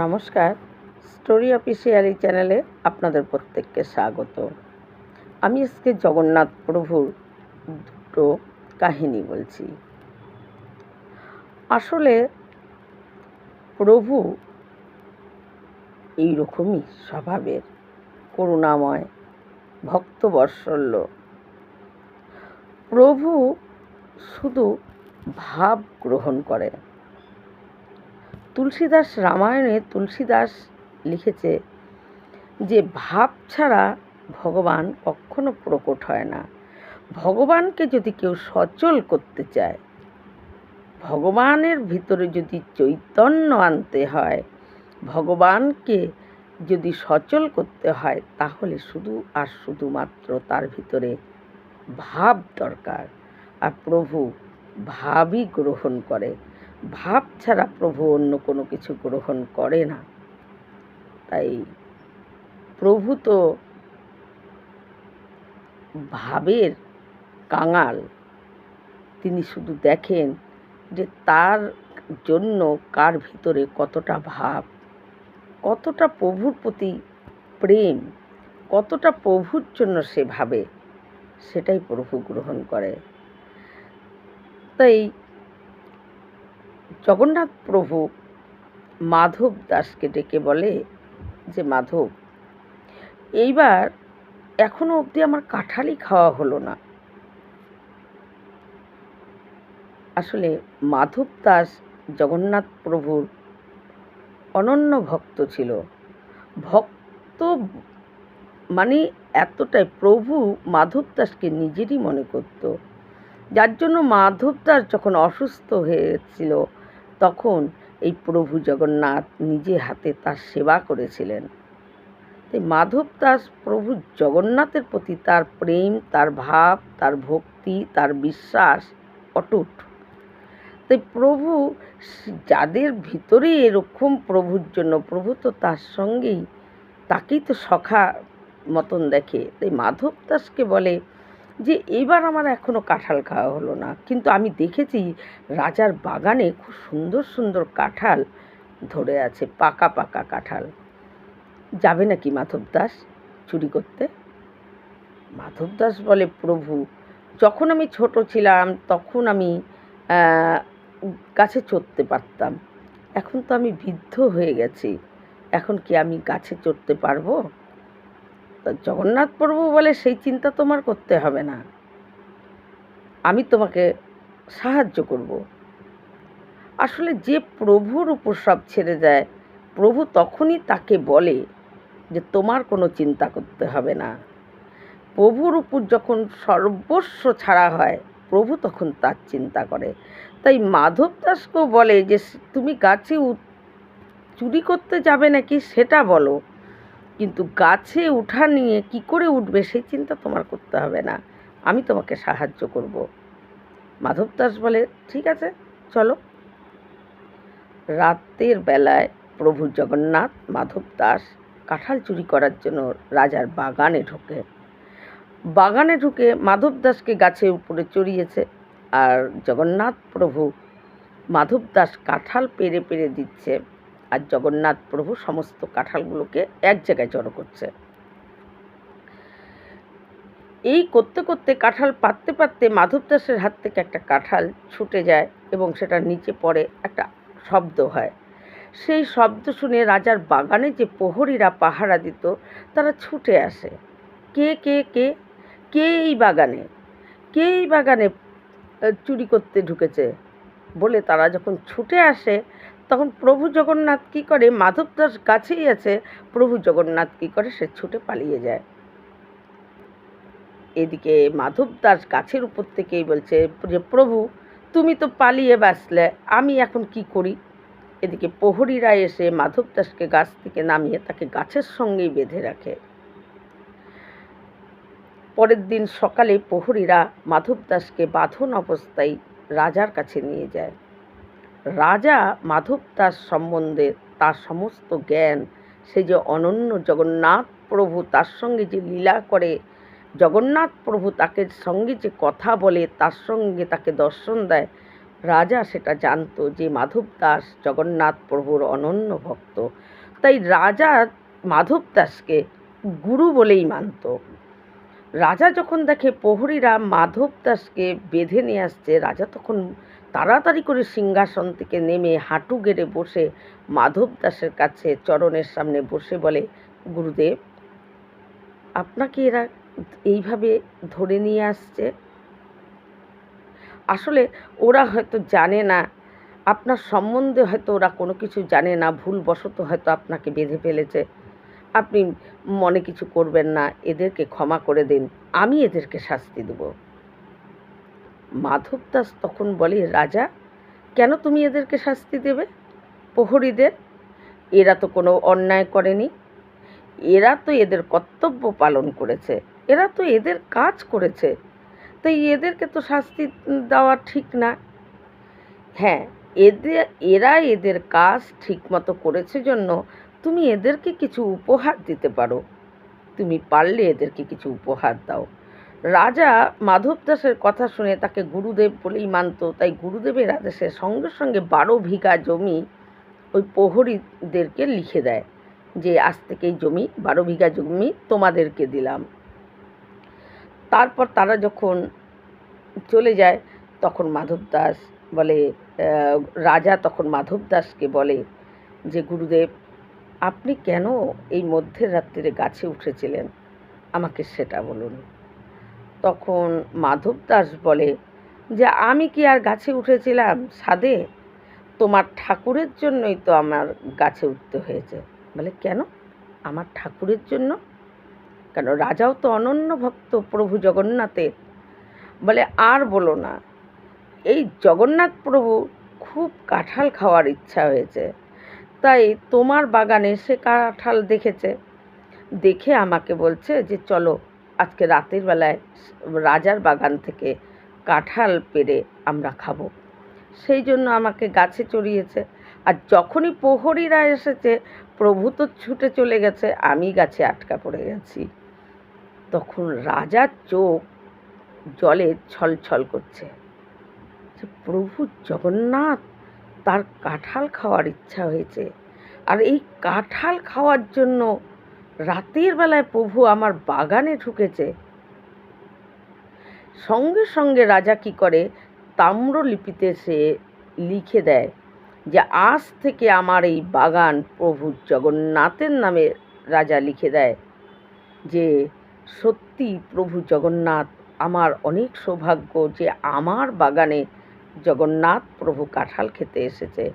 নমস্কার। Story official চ্যানেলে আপনাদের প্রত্যেককে স্বাগত। আমি আজকে জগন্নাথ প্রভুর দুটো কাহিনী বলছি। আসলে প্রভু এইরকমই স্বভাবের, করুণাময়, ভক্তবৎসল্য। প্রভু শুধু ভাব গ্রহণ করে। তুলসীদাস রামায়ণে তুলসীদাস লিখেছে যে, ভাব ছাড়া ভগবান কখনো প্রকট হয় না। ভগবানকে যদি কেউ সচল করতে চায়, ভগবানের ভিতরে যদি চৈতন্য আনতে হয়, ভগবানকে যদি সচল করতে হয়, তাহলে শুধু আর শুধুমাত্র তার ভিতরে ভাব দরকার। আর প্রভু ভাবই গ্রহণ করে। ভাব ছাড়া প্রভু অন্য কোনো কিছু গ্রহণ করে না। তাই প্রভু তো ভাবের কাঙাল। তিনি শুধু দেখেন যে তার জন্য কার ভিতরে কতটা ভাব, কতটা প্রভুর প্রতি প্রেম, কতটা প্রভুর জন্য সে ভাবে, সেটাই প্রভু গ্রহণ করে। তাই জগন্নাথ প্রভু মাধব দাসকে ডেকে বলে যে, মাধব, এইবার এখনও অবধি আমার কাঁঠালই খাওয়া হলো না। আসলে মাধব দাস জগন্নাথ প্রভুর অনন্য ভক্ত ছিল। ভক্ত মানে এতটাই প্রভু মাধব দাসকে নিজেরই মনে করত। যার জন্য মাধব দাস যখন অসুস্থ হয়েছিল তখন এই প্রভু জগন্নাথ নিজে হাতে তার সেবা করেছিলেন। তাই মাধব দাস প্রভু জগন্নাথের প্রতি তার প্রেম, তার ভাব, তার ভক্তি, তার বিশ্বাস অটুট। তাই প্রভু যাদের ভিতরে এরকম প্রভুর জন্য, প্রভু তো তার সঙ্গেই তাকেই তো সখা মতন দেখে। তাই মাধব দাসকে বলে যে এবার আমার এখনও কাঁঠাল খাওয়া হলো না। কিন্তু আমি দেখেছি রাজার বাগানে খুব সুন্দর সুন্দর কাঁঠাল ধরে আছে, পাকা পাকা কাঁঠাল। যাবে নাকি মাধব দাস চুরি করতে? মাধব দাস বলে, প্রভু, যখন আমি ছোট ছিলাম তখন আমি গাছে চড়তে পারতাম। এখন তো আমি বৃদ্ধ হয়ে গেছি। এখন কি আমি গাছে চড়তে পারব? তা জগন্নাথ প্রভু বলে সেই চিন্তা তোমার করতে হবে না। আমি তোমাকে সাহায্য করব। আসলে যে প্রভুর উপর সব ছেড়ে দেয় প্রভু তখনই তাকে বলে যে তোমার কোনো চিন্তা করতে হবে না। প্রভুর উপর যখন সর্বস্ব ছাড়া হয়, প্রভু তখন তার চিন্তা করে। তাই মাধব দাসকেও বলে যে, তুমি গাছে চুরি করতে যাবে নাকি সেটা বলো। কিন্তু গাছে উঠা নিয়ে কি করে উঠবে সেই চিন্তা তোমার করতে হবে না। আমি তোমাকে সাহায্য করব। মাধব দাস বলে, ঠিক আছে, চলো। রাতের বেলায় প্রভু জগন্নাথ মাধব দাস কাঁঠাল চুরি করার জন্য রাজার বাগানে ঢোকে। বাগানে ঢুকে মাধব দাসকে গাছে উপরে চড়িয়েছে আর জগন্নাথ প্রভু মাধব দাস কাঁঠাল পেরে পেরে দিচ্ছে। আর জগন্নাথ প্রভু সমস্ত কাঁঠালগুলোকে এক জায়গায় জড়ো করছে। এই করতে করতে কাঁঠাল পাততে পাততে মাধব দাসের হাত থেকে একটা কাঁঠাল ছুটে যায় এবং সেটা নিচে পড়ে একটা শব্দ হয়। সেই শব্দ শুনে রাজার বাগানে যে প্রহরীরা পাহারা দিত, তারা ছুটে আসে। কে কে কে? কে এই বাগানে? কে এই বাগানে চুরি করতে ঢুকেছে? বলে তারা যখন ছুটে আসে তখন প্রভু জগন্নাথ কী করে? মাধব দাস কাছেই আছে, প্রভু জগন্নাথ কী করে? সে ছুটে পালিয়ে যায়। এদিকে মাধব দাস গাছের উপর থেকেই বলছে যে, প্রভু, তুমি তো পালিয়ে বাঁচলে, আমি এখন কি করি? এদিকে প্রহরীরা এসে মাধব দাসকে গাছ থেকে নামিয়ে তাকে গাছের সঙ্গেই বেঁধে রাখে। পরের দিন সকালে প্রহরীরা মাধব দাসকে বাঁধন অবস্থায় রাজার কাছে নিয়ে যায়। রাজা মাধব দাস সম্বন্ধে তার সমস্ত জ্ঞান, সে যে অনন্য জগন্নাথ প্রভু তার সঙ্গে যে লীলা করে, জগন্নাথ প্রভু তাকে সঙ্গে যে কথা বলে, তার সঙ্গে তাকে দর্শন দেয়, রাজা সেটা জানতো যে মাধব দাস জগন্নাথ প্রভুর অনন্য ভক্ত। তাই রাজা মাধব দাসকে গুরু বলেই মানত। রাজা যখন দেখে প্রহরীরা মাধব দাসকে বেঁধে নিয়ে আসছে, রাজা তখন তাড়াতাড়ি করে সিংহাসন থেকে নেমে হাঁটু গেড়ে বসে মাধব দাসের কাছে চরণের সামনে বসে বলে, গুরুদেব, আপনাকে এরা এইভাবে ধরে নিয়ে আসছে? আসলে ওরা হয়তো জানে না, আপনার সম্বন্ধে হয়তো ওরা কোনো কিছু জানে না, ভুলবশত হয়তো আপনাকে বেঁধে ফেলেছে। আপনি মনে কিছু করবেন না, এদেরকে ক্ষমা করে দিন, আমি এদেরকে শাস্তি দেব। মাধব দাস তখন বলে, রাজা, কেন তুমি এদেরকে শাস্তি দেবে? প্রহরীদের? এরা তো কোনো অন্যায় করেনি। এরা তো এদের কর্তব্য পালন করেছে। এরা তো এদের কাজ করেছে। তাই এদেরকে তো শাস্তি দেওয়া ঠিক না। হ্যাঁ এদের এরা এদের কাজ ঠিকমতো করেছে জন্য তুমি এদেরকে কিছু উপহার দিতে পারো। তুমি পারলে এদেরকে কিছু উপহার দাও। রাজা মাধব দাসের কথা শুনে তাকে গুরুদেব বলেই মানত। তাই গুরুদেবের আদেশে সঙ্গে সঙ্গে বারো বিঘা জমি ওই প্রহরীদেরকে লিখে দেয় যে, আজ থেকে এই জমি, বারো বিঘা জমি তোমাদেরকে দিলাম। তারপর তারা যখন চলে যায়, তখন মাধব দাস বলে রাজা তখন মাধব দাসকে বলে যে, গুরুদেব, আপনি কেন এই মধ্যের রাত্রিরে গাছে উঠেছিলেন? আমাকে সেটা বলুন। তখন মাধব দাস বলে, যে আমি কি আর গাছে উঠেছিলাম সাদে তোমার ঠাকুরের জন্যই তো আমার গাছে উঠতে হয়েছে। বলে, কেন? আমার ঠাকুরের জন্য? কেন? রাজাও তো অনন্য ভক্ত, প্রভু জগন্নাথের। বলে, আর বলো না, এই জগন্নাথ প্রভু খুব কাঁঠাল খাওয়ার ইচ্ছা হয়েছে। তাই তোমার বাগানে সে কাঁঠাল দেখেছে। দেখে আমাকে বলছে যে, চলো আজকে রাতের বেলায় রাজার বাগান থেকে কাঁঠাল পেরে আমরা খাব। সেই জন্য আমাকে গাছে চড়িয়েছে। আর যখনই প্রহরীরা এসেছে, প্রভু তো ছুটে চলে গেছে, আমি গাছে আটকা পড়ে গেছি। তখন রাজার চোখ জলে ছলছল করছে। প্রভু জগন্নাথ, তার কাঁঠাল খাওয়ার ইচ্ছা হয়েছে। আর এই কাঁঠাল খাওয়ার জন্য রাতের বেলায় প্রভু আমার বাগানে ঢুকেছে। সঙ্গে সঙ্গে রাজা কি করে, তাম্রলিপিতে সে লিখে দেয় যে, আজ থেকে আমার এই বাগান প্রভু জগন্নাথের নামে রাজা লিখে দেয় যে, সত্যি প্রভু জগন্নাথ আমার অনেক সৌভাগ্য যে, আমার বাগানে জগন্নাথ প্রভু কাঁঠাল খেতে এসেছে।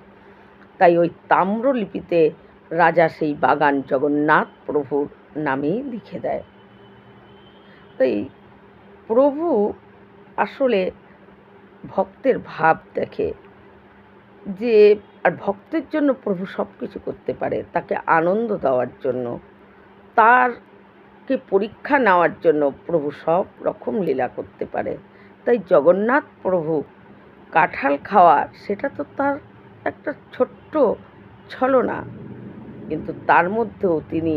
তাই ওই তাম্রলিপিতে রাজা সেই বাগান জগন্নাথ প্রভুর নামেই লিখে দেয়। তাই প্রভু আসলে ভক্তের ভাব দেখে যে, আর ভক্তের জন্য প্রভু সব কিছু করতে পারে, তাকে আনন্দ দেওয়ার জন্য, তারকে পরীক্ষা নেওয়ার জন্য প্রভু সব রকম লীলা করতে পারে। তাই জগন্নাথ প্রভু কাঁঠাল খাওয়া, সেটা তো তার একটা ছোট্ট ছলনা। কিন্তু তার মধ্যেও তিনি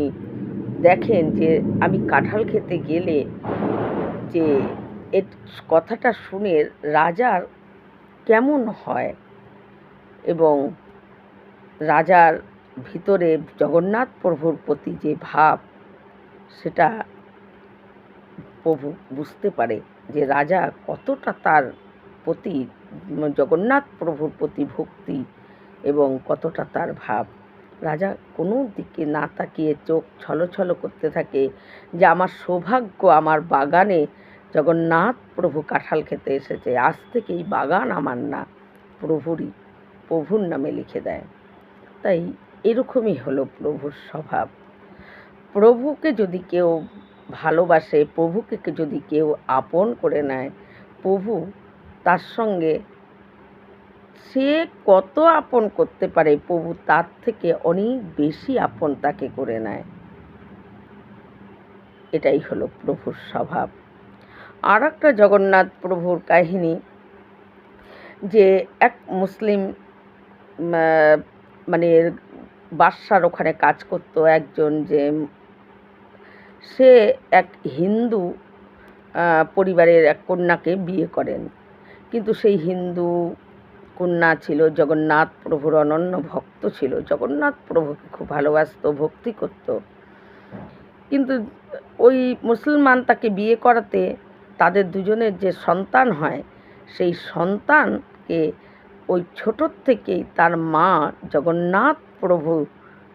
দেখেন যে আমি কাঁঠাল খেতে গেলে যে এর কথাটা শুনে রাজার কেমন হয় এবং রাজার ভিতরে জগন্নাথ প্রভুর প্রতি যে ভাব, সেটা প্রভু বুঝতে পারে যে রাজা কতটা তার প্রতি জগন্নাথ প্রভুর প্রতি ভক্তি এবং কতটা তার ভাব। রাজা কোনো দিকে না তাকিয়ে চোখ ছলছল করতে থাকে যে আমার সৌভাগ্য আমার বাগানে জগন্নাথ প্রভু কাঁঠাল খেতে এসেছে। আজ থেকে এই বাগান আমার না, প্রভুরই, প্রভুর নামে লিখে দেয়। তাই এরকমই হলো প্রভুর স্বভাব। প্রভুকে যদি কেউ ভালোবাসে, প্রভুকে যদি কেউ আপন করে নেয়, প্রভু তার সঙ্গে সে কত আপন করতে পারে? প্রভু তার থেকে অনেক বেশি আপন তাকে করে নেয়। এটাই হলো প্রভুর স্বভাব। আর একটা জগন্নাথ প্রভুর কাহিনী যে এক মুসলিম মানে বাদশার ওখানে কাজ করতো একজন যে সে এক হিন্দু পরিবারের এক কন্যাকে বিয়ে করেন। কিন্তু সেই হিন্দু কন্যা ছিল, জগন্নাথ প্রভুর অনন্য ভক্ত ছিল। জগন্নাথ প্রভুকে খুব ভালোবাসতো, ভক্তি করত। কিন্তু ওই মুসলমান তাকে বিয়ে করাতে তাদের দুজনের যে সন্তান হয়, সেই সন্তানকে ওই ছোটোর থেকেই তার মা জগন্নাথ প্রভুর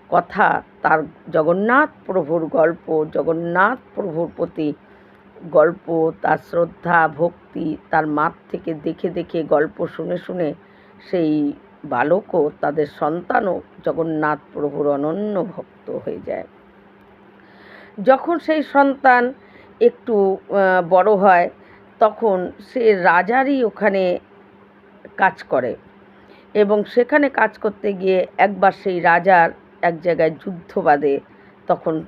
কথা, তার জগন্নাথ প্রভুর গল্প, জগন্নাথ প্রভুর প্রতি গল্প, তার শ্রদ্ধা, ভক্তি, তার মার থেকে দেখে দেখে গল্প শুনে শুনে সেই বালকও তাদের সন্তানও জগন্নাথ প্রভুর অনন্য ভক্ত হয়ে যায়। যখন সেই সন্তান একটু বড় হয়, তখন সে রাজারই ওখানে কাজ করে এবং সেখানে কাজ করতে গিয়ে একবার সেই রাজার এক জায়গায় যুদ্ধ বাদে তখন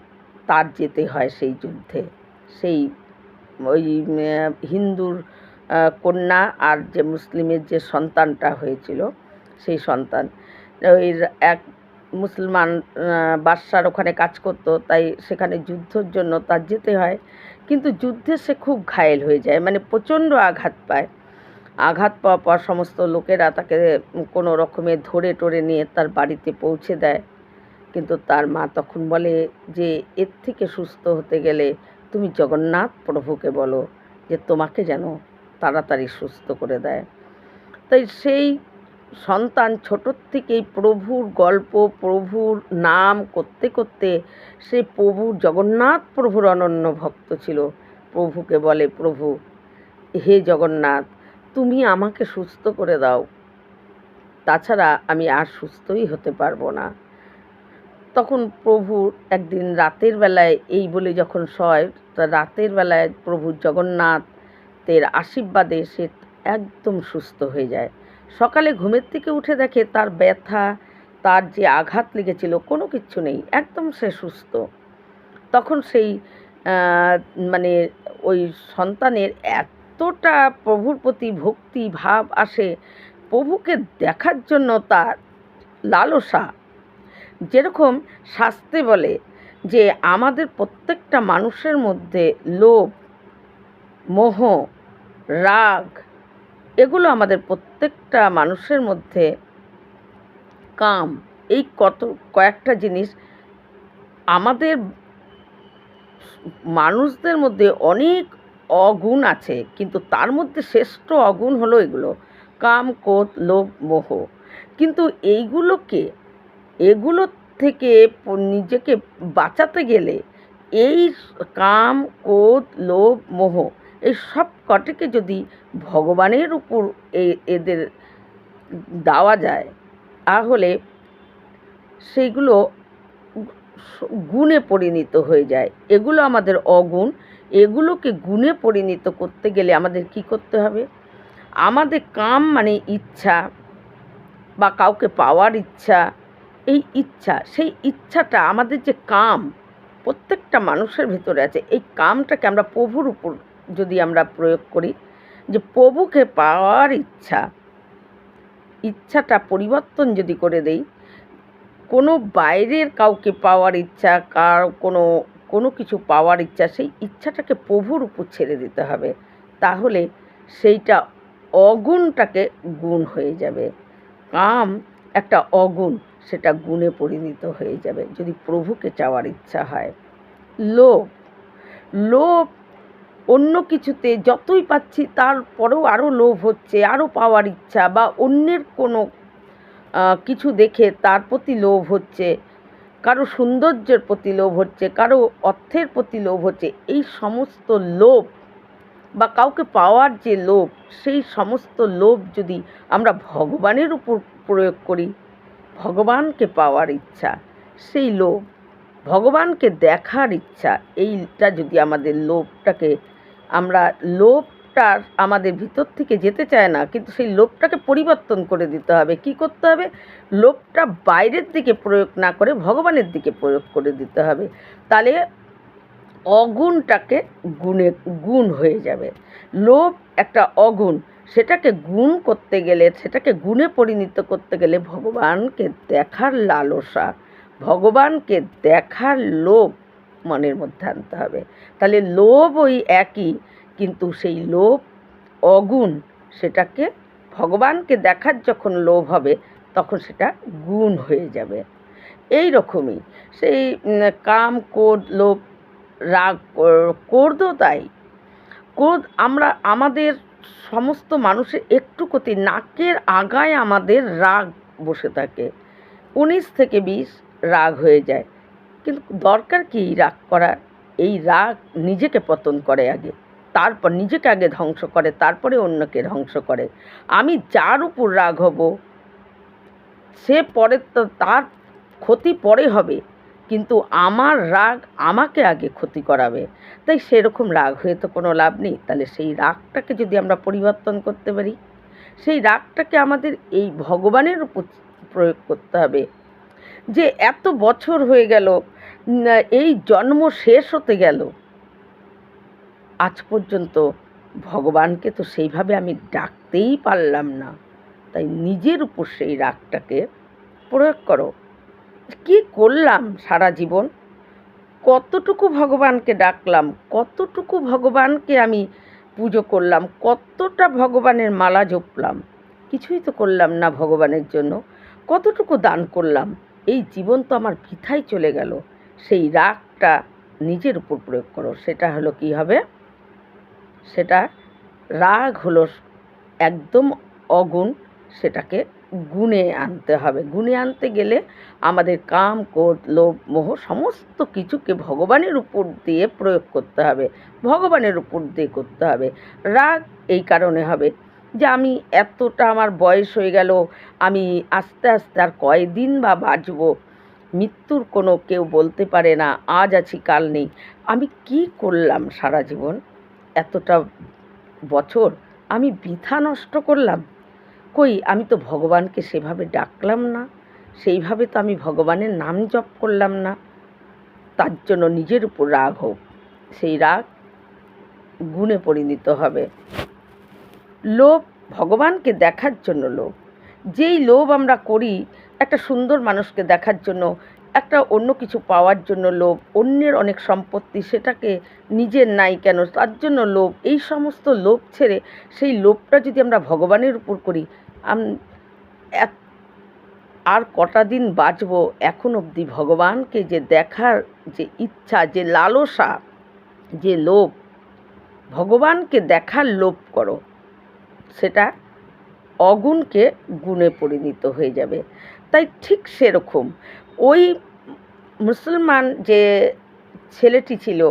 তার যেতে হয় সেই যুদ্ধে। সেই ওই হিন্দুর কন্যা আর যে মুসলিমের যে সন্তানটা হয়েছিল, সেই সন্তান। ওই এক মুসলমান বাদশার ওখানে কাজ করতো, তাই সেখানে যুদ্ধর জন্য তার যেতে হয়। কিন্তু যুদ্ধে সে খুব ঘায়েল হয়ে যায় মানে প্রচণ্ড আঘাত পায়। আঘাত পাওয়ার পর সমস্ত লোকেরা তাকে কোনো রকমে ধরে টরে নিয়ে তার বাড়িতে পৌঁছে দেয়। কিন্তু তার মা তখন বলে যে, এর থেকে সুস্থ হতে গেলে তুমি জগন্নাথ প্রভুকে বলো যে, তোমাকে যেন তাড়াতাড়ি সুস্থ করে দেয়। তাই সেই সন্তান ছোটোর থেকেই প্রভুর গল্প, প্রভুর নাম করতে করতে সে প্রভু জগন্নাথ প্রভুর অনন্য ভক্ত ছিল। প্রভুকে বলে, প্রভু, হে জগন্নাথ, তুমি আমাকে সুস্থ করে দাও। তাছাড়া আমি আর সুস্থই হতে পারব না। তখন প্রভু একদিন রাতের বেলায় এই বলে যখন শয় তা রাতের বেলায় প্রভু জগন্নাথের আশীর্বাদে সে একদম সুস্থ হয়ে যায়। সকালে ঘুমের থেকে উঠে দেখে তার ব্যথা, তার যে আঘাত লেগেছিল কোনো কিচ্ছু নেই, একদম সে সুস্থ। তখন সেই মানে ওই সন্তানের এতটা প্রভুর প্রতি ভক্তি ভাব আসে, প্রভুকে দেখার জন্য তার লালসা। যেরকম শাস্তে বলে যে, আমাদের প্রত্যেকটা মানুষের মধ্যে লোভ, মোহ রাগ, এগুলো আমাদের প্রত্যেকটা মানুষের মধ্যে কাম। এই কত, কয়েকটা জিনিস আমাদের মানুষদের মধ্যে অনেক অগুণ আছে, কিন্তু তার মধ্যে শ্রেষ্ঠ অগুণ হলো এগুলো, কাম, ক্রোধ, লোভ, মোহ। কিন্তু এইগুলোকে, এগুলো থেকে নিজেকে বাঁচাতে গেলে এই কাম কোত লোভ, মোহ এই সব কটিকে যদি ভগবানের উপর এদের দেওয়া যায়, তাহলে সেইগুলো গুণে পরিণত হয়ে যায়। এগুলো আমাদের অগুণ। এগুলোকে গুণে পরিণত করতে গেলে আমাদের কি করতে হবে? আমাদের কাম মানে ইচ্ছা বা কাউকে পাওয়ার ইচ্ছা। এই ইচ্ছা, সেই ইচ্ছাটা আমাদের যে কাম, প্রত্যেকটা মানুষের ভিতরে আছে। এই কামটাকে আমরা প্রভুর উপর যদি আমরা প্রয়োগ করি, যে প্রভুকে পাওয়ার ইচ্ছা, ইচ্ছাটা পরিবর্তন যদি করে দেই, কোনো বাইরের কাউকে পাওয়ার ইচ্ছা, কার কোনো কোনো কিছু পাওয়ার ইচ্ছা, সেই ইচ্ছাটাকে প্রভুর উপর ছেড়ে দিতে হবে, তাহলে সেইটা অগুণটাকে গুণ হয়ে যাবে। কাম একটা অগুণ, সেটা গুণে পরিণত হয়ে যাবে, যদি প্রভুকে চাওয়ার ইচ্ছা হয়। লোভ লোভ অন্য কিছুতে যতই পাচ্ছি তারপরেও আরও লোভ হচ্ছে আরও পাওয়ার ইচ্ছা বা অন্যের কোনো কিছু দেখে তার প্রতি লোভ হচ্ছে, কারও সৌন্দর্যের প্রতি লোভ হচ্ছে, কারও অর্থের প্রতি লোভ হচ্ছে, এই সমস্ত লোভ বা কাউকে পাওয়ার যে লোভ, সেই সমস্ত লোভ যদি আমরা ভগবানের উপর প্রয়োগ করি, ভগবানকে পাওয়ার ইচ্ছা, সেই লোভ, ভগবানকে দেখার ইচ্ছা, এইটা যদি আমাদের লোভটাকে আমরা লোভটা আমাদের ভিতর থেকে যেতে চায় না, কিন্তু সেই লোভটাকে পরিবর্তন করে দিতে হবে। কি করতে হবে? লোভটা বাইরের দিকে প্রয়োগ না করে ভগবানের দিকে প্রয়োগ করে দিতে হবে। তাহলে অগুণটাকে গুণে, গুণ হয়ে যাবে। লোভ একটা অগুণ, সেটাকে গুণ করতে গেলে, সেটাকে গুণে পরিণত করতে গেলে ভগবানকে দেখার লালসা, ভগবানকে দেখার লোভ মনের মধ্যে আনতে হবে। তাহলে লোভ ওই একই, কিন্তু সেই লোভ অগুণ সেটাকে ভগবানকে দেখার যখন লোভ হবে, তখন সেটা গুণ হয়ে যাবে। এই রকমই সেই কাম কোদ লোভ, রাগ ক্রো- ক্রোধও তাই। ক্রোধ আমরা, আমাদের সমস্ত মানুষের একটু ক্ষতি, নাকের আগায় আমাদের রাগ বসে থাকে। উনিশ থেকে বিশ রাগ হয়ে যায়। কিন্তু দরকার কি রাগ করার? এই রাগ নিজেকে পতন করে আগে, তারপর নিজেকে আগে ধ্বংস করে, তারপরে অন্যকে ধ্বংস করে। আমি যার উপর রাগ হব, সে পরে তো তার ক্ষতি পরে হবে, কিন্তু আমার রাগ আমাকে আগে ক্ষতি করাবে। তাই সেরকম রাগ হয়ে তো কোনো লাভ নেই। তাহলে সেই রাগটাকে যদি আমরা পরিবর্তন করতে পারি, সেই রাগটাকে আমাদের এই ভগবানের উপর প্রয়োগ করতে হবে। যে এত বছর হয়ে গেল এই জন্ম শেষ হতে গেল। আজ পর্যন্ত ভগবানকে তো সেইভাবে আমি ডাকতেই পারলাম না। তাই নিজের উপর সেই রাগটাকে প্রয়োগ করো। কি করলাম সারা জীবন? কতটুকু ভগবানকে ডাকলাম? কতটুকু ভগবানকে আমি পুজো করলাম? কতটা ভগবানের মালা জপলাম? কিছুই তো করলাম না ভগবানের জন্য। কতটুকু দান করলাম? এই জীবন তো আমার বৃথাই চলে গেল। সেই রাগটা নিজের উপর প্রয়োগ করো। সেটা হলো কি হবে? সেটা রাগ হলো একদম অগুণ, সেটাকে গুণে আনতে হবে। গুণে আনতে গেলে আমাদের কাম, ক্রোধ, লোভ, মোহ সমস্ত কিছুকে ভগবানের উপর দিয়ে প্রয়োগ করতে হবে। ভগবানের উপর দিয়ে করতে হবে। রাগ এই কারণে হবে যে আমি এতটা আমার বয়স হয়ে গেল, আমি আস্তে আস্তে আর কয়দিন বা বাঁচব? মৃত্যুর কোনো কেউ বলতে পারে না, আজ আছি, কাল নেই। আমি কি করলাম সারা জীবন? এতটা বছর আমি বৃথা নষ্ট করলাম? কই, আমি তো ভগবানকে সেভাবে ডাকলাম না, সেইভাবে তো আমি ভগবানের নাম জপ করলাম না। তার জন্য নিজের উপর রাগ হোক, সেই রাগ গুণে পরিণত হবে। লোভ ভগবানকে দেখার জন্য লোভ। যেই লোভ আমরা করি, একটা সুন্দর মানুষকে দেখার জন্য, একটা অন্য কিছু পাওয়ার জন্য লোভ, অন্যের অনেক সম্পত্তি সেটাকে নিজের নাই কেন, তার জন্য লোভ, এই সমস্ত লোভ ছেড়ে সেই লোভটা যদি আমরা ভগবানের উপর করি আর কটা দিন বাঁচব এখন অবধি ভগবানকে যে দেখার যে ইচ্ছা, যে লালসা, যে লোভ, ভগবানকে দেখার লোভ করো। সেটা অগুণকে গুণে পরিণত হয়ে যাবে। তাই ঠিক সেরকম। ওই মুসলমান যে ছেলেটি ছিল,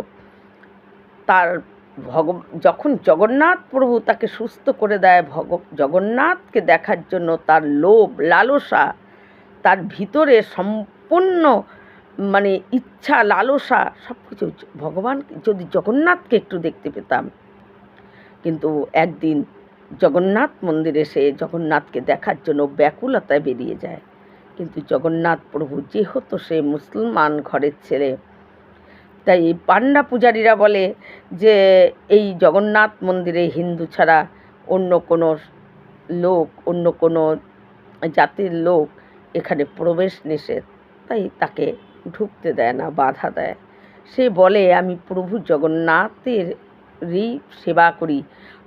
তার ভগ যখন জগন্নাথ প্রভু তাকে সুস্থ করে দেয়, ভগ, জগন্নাথকে দেখার জন্য তার লোভ, লালসা, তার ভিতরে সম্পূর্ণ মানে ইচ্ছা, লালসা সব কিছু ভগবান যদি জগন্নাথকে একটু দেখতে পেতাম, কিন্তু একদিন জগন্নাথ মন্দিরে সে জগন্নাথকে দেখার জন্য ব্যাকুলতায় বেরিয়ে যায়। কিন্তু জগন্নাথ প্রভু যেহেতু সে মুসলমান ঘরের ছেলে, তাই পান্ডা পূজারীরা বলে যে, এই জগন্নাথ মন্দিরে হিন্দু ছাড়া অন্য কোনো লোক, অন্য কোনো জাতির লোক এখানে প্রবেশ নিষেধ, তাই তাকে ঢুকতে দেয় না, বাধা দেয়। সে বলে, আমি প্রভু জগন্নাথেরই সেবা করি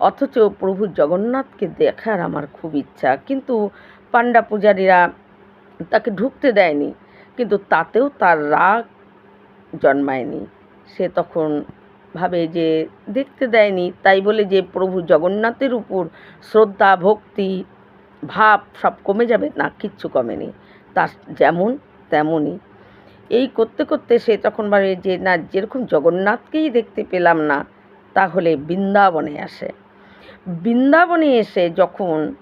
অথচ প্রভু জগন্নাথকে দেখার আমার খুব ইচ্ছা। কিন্তু পান্ডা পূজারীরা তাকে ঢুকতে দেয়নি, কিন্তু তাতেও তার রাগ জন্মায়নি। সে তখন ভাবে যে দেখতে দেয়নি, তাই বলে যে প্রভু জগন্নাথের উপর শ্রদ্ধা, ভক্তি, ভাব সব কমে যাবে না, কিচ্ছু কমেনি। তার যেমন তেমনই। এই করতে করতে সে তখন ভাবে যে, না, যেরকম জগন্নাথকেই দেখতে পেলাম না, তাহলে বৃন্দাবনে আসে। বৃন্দাবনে এসে যখন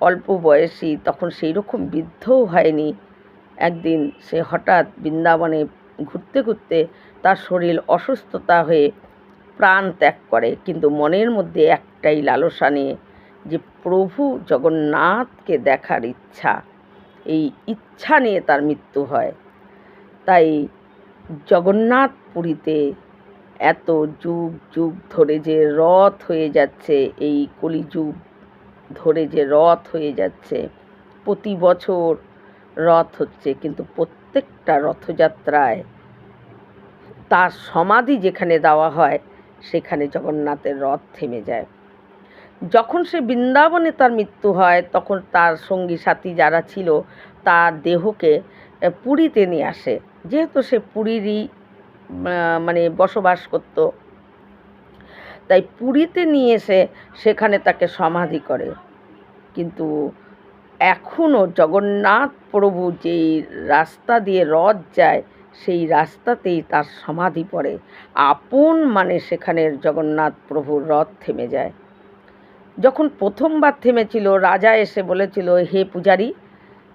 অল্প বয়সী, তখন সেই রকম বৃদ্ধও হয়নি। একদিন সে হঠাৎ বৃন্দাবনে ঘুরতে ঘুরতে তার শরীর অসুস্থতা হয়ে প্রাণ ত্যাগ করে। কিন্তু মনের মধ্যে একটাই লালসা নিয়ে যে, প্রভু জগন্নাথকে দেখার ইচ্ছা। এই ইচ্ছা নিয়ে তার মৃত্যু হয়। তাই জগন্নাথ পুরীতে এত যুগ যুগ ধরে যে রথ হয়ে যাচ্ছে, এই কলিযুগ ধরে যে রথ হয়ে যাচ্ছে, প্রতি বছর রথ হচ্ছে, কিন্তু প্রত্যেকটা রথযাত্রায় তার সমাধি যেখানে দেওয়া হয়, সেখানে জগন্নাথের রথ থেমে যায়। যখন সে বৃন্দাবনে তার মৃত্যু হয়, তখন তার সঙ্গী সাথী যারা ছিল, তার দেহকে পুরীতে নিয়ে আসে। যেহেতু সে পুরীরই মানে বসবাস করত। তাই পুরীতে নিয়ে এসে সেখানে তাকে সমাধি করে। কিন্তু এখনও জগন্নাথ প্রভু যেই রাস্তা দিয়ে রথ যায়, সেই রাস্তাতেই তার সমাধি পড়ে। আপন মানে সেখানের জগন্নাথ প্রভুর রথ থেমে যায়। যখন প্রথমবার থেমেছিল, রাজা এসে বলেছিল, হে পূজারী,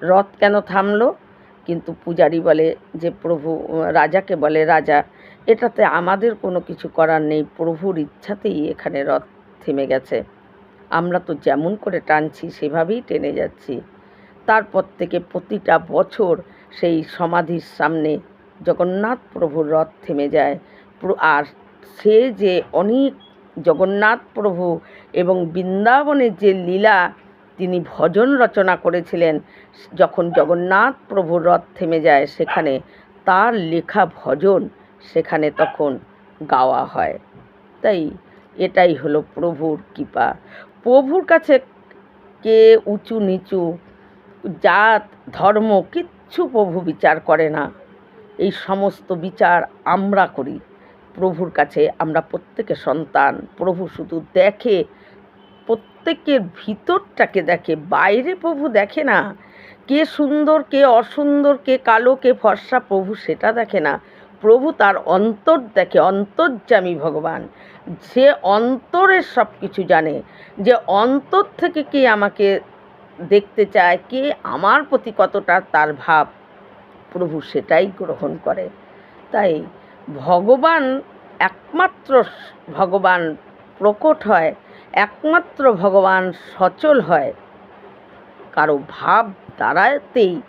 রথ কেন থামলো? কিন্তু পূজারি বলে যে প্রভু রাজাকে বলে, রাজা, এটাতে আমাদের কোনো কিছু করার নেই। প্রভুর ইচ্ছাতেই এখানে রথ থেমে গেছে। আমরা তো যেমন করে টানছি, সেভাবেই টেনে যাচ্ছি। তারপর থেকে প্রতিটা বছর সেই সমাধির সামনে জগন্নাথ প্রভুর রথ থেমে যায়। আর সে যে অনেক জগন্নাথ প্রভু এবং বৃন্দাবনের যে লীলা তিনি ভজন রচনা করেছিলেন। যখন জগন্নাথ প্রভুর রথ থেমে যায় সেখানে তার লেখা ভজন সেখানে তখন গাওয়া হয়। তাই এটাই হলো প্রভুর কৃপা। প্রভুর কাছে কে উঁচু নিচু জাত, ধর্ম কিচ্ছু প্রভু বিচার করে না। এই সমস্ত বিচার আমরা করি। প্রভুর কাছে আমরা প্রত্যেকে সন্তান। প্রভু শুধু দেখে প্রত্যেকের ভিতরটাকে দেখে, বাইরে প্রভু দেখে না। কে সুন্দর, কে অসুন্দর, কে কালো, কে ফর্সা প্রভু সেটা দেখে না। প্রভু তার অন্তর দেখে, অন্তর্যামী ভগবান। সে অন্তরের সব কিছু জানে, যে অন্তর থেকে কে আমাকে দেখতে চায়, কে আমার প্রতি কতটা তার ভাব, প্রভু সেটাই গ্রহণ করে। তাই ভগবান একমাত্র ভগবান প্রকট হয় একমাত্র ভগবান সচল হয়। কারও ভাব দ্বারাতেই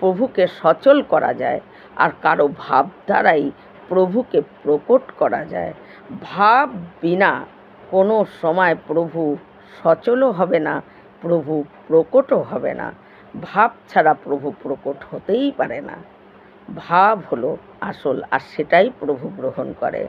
প্রভুকে সচল করা যায় আর কারও ভাব দ্বারাই প্রভুকে প্রকট করা যায়। ভাব বিনা কোনো সময় প্রভু সচলও হবে না, প্রভু প্রকটও হবে না। ভাব ছাড়া প্রভু প্রকট হতেই পারে না। ভাব হলো আসল আর সেটাই প্রভু গ্রহণ করে।